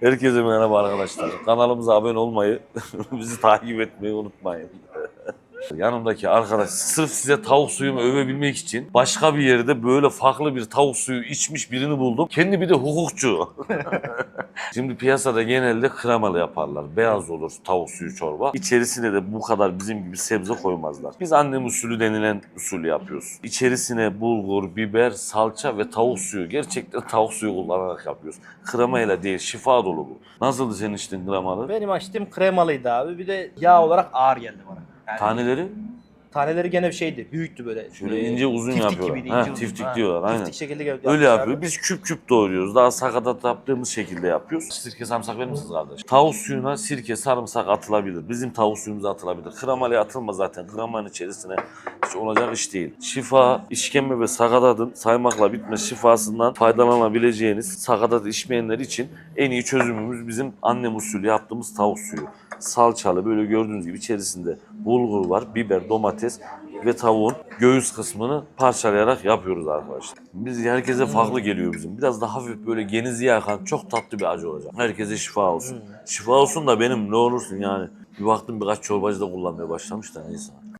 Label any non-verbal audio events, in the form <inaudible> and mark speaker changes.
Speaker 1: Herkese merhaba arkadaşlar. Kanalımıza abone olmayı, <laughs> bizi takip etmeyi unutmayın. <laughs> Yanımdaki arkadaş sırf size tavuk suyumu övebilmek için başka bir yerde böyle farklı bir tavuk suyu içmiş birini buldum. Kendi bir de hukukçu. <laughs> Şimdi piyasada genelde kremalı yaparlar. Beyaz olur tavuk suyu çorba. İçerisine de bu kadar bizim gibi sebze koymazlar. Biz annem usulü denilen usulü yapıyoruz. İçerisine bulgur, biber, salça ve tavuk suyu. Gerçekten tavuk suyu kullanarak yapıyoruz. Kremayla değil, şifa dolu bu. Nasıldı senin içtiğin kremalı?
Speaker 2: Benim açtığım kremalıydı abi. Bir de yağ olarak ağır geldi bana. Yani
Speaker 1: Taneleri
Speaker 2: taneleri gene bir şeydi. Büyüktü böyle.
Speaker 1: şöyle
Speaker 2: Ee,
Speaker 1: ince uzun
Speaker 2: tiftik
Speaker 1: yapıyorlar.
Speaker 2: gibiydi,
Speaker 1: Ha,
Speaker 2: ince uzun.
Speaker 1: tiftik
Speaker 2: Ha,
Speaker 1: diyorlar aynen.
Speaker 2: Tiftik şekilde geldi.
Speaker 1: Öyle yapıyor. Biz küp küp doğruyoruz. Daha sakatat yaptığımız şekilde yapıyoruz. Sirke sarımsak verir misiniz kardeş? Tavuk suyuna sirke sarımsak atılabilir. Bizim tavuk suyumuza atılabilir. Kremalıya atılma zaten. Kremanın içerisine hiç olacak iş değil. Şifa, işkembe ve sakatatın saymakla bitmez şifasından faydalanabileceğiniz sakatat içmeyenler için en iyi çözümümüz bizim annem usulü yaptığımız tavuk suyu. Salçalı böyle gördüğünüz gibi içerisinde bulgur var, biber, domates ve tavuğun göğüs kısmını parçalayarak yapıyoruz arkadaşlar. Biz herkese farklı geliyor bizim. Biraz daha hafif böyle genizi yakan çok tatlı bir acı olacak. Herkese şifa olsun. Şifa olsun da benim ne olursun yani. Bir baktım birkaç çorbacı da kullanmaya başlamış da neyse.